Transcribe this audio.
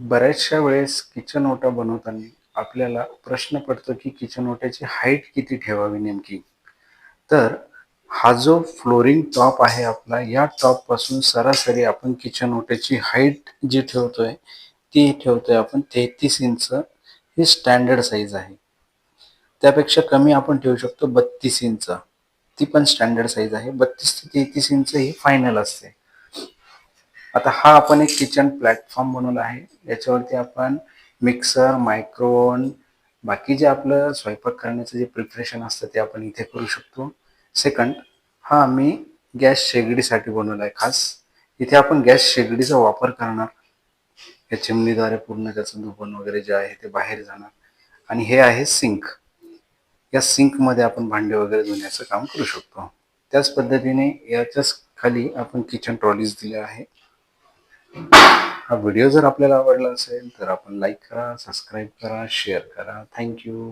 बऱ्याचशा वेळेस किचन ओटा बनवताना आपल्याला प्रश्न पडतो की किचन ओट्याची हाईट किती ठेवावी नेमकी? तर हा जो फ्लोरिंग टॉप आहे आपला या टॉपपासून सरासरी आपण किचन ओट्याची हाईट जी ठेवतोय ती ठेवतोय आपण तेहतीस इंच ही स्टँडर्ड साईज आहे. त्यापेक्षा कमी आपण ठेवू शकतो बत्तीस इंच. ती पण स्टँडर्ड साईज आहे. बत्तीस ते तेहतीस इंच ही फायनल असते. आता हा आपण एक किचन प्लॅटफॉर्म बनवला आहे. याच्यावरती आपण मिक्सर मायक्रोवन बाकी जे आपलं स्वयंपाक करण्याचं जे प्रिपरेशन असतं ते आपण इथे करू शकतो. सेकंड हा आम्ही गॅस शेगडीसाठी बनवला आहे खास. इथे आपण गॅस शेगडीचा वापर करणार. या चिमणीद्वारे पूर्ण त्याचं धुपण वगैरे जे आहे ते बाहेर जाणार. आणि हे आहे सिंक या सिंकमध्ये आपण भांडे वगैरे धुण्याचं काम करू शकतो. त्याच पद्धतीने याच्याच खाली आपण किचन ट्रॉलीज दिल्या आहे. हा व्हिडिओ जर आपल्याला आवडला असेल तर आपण लाईक करा सबस्क्राईब करा शेअर करा. थँक्यू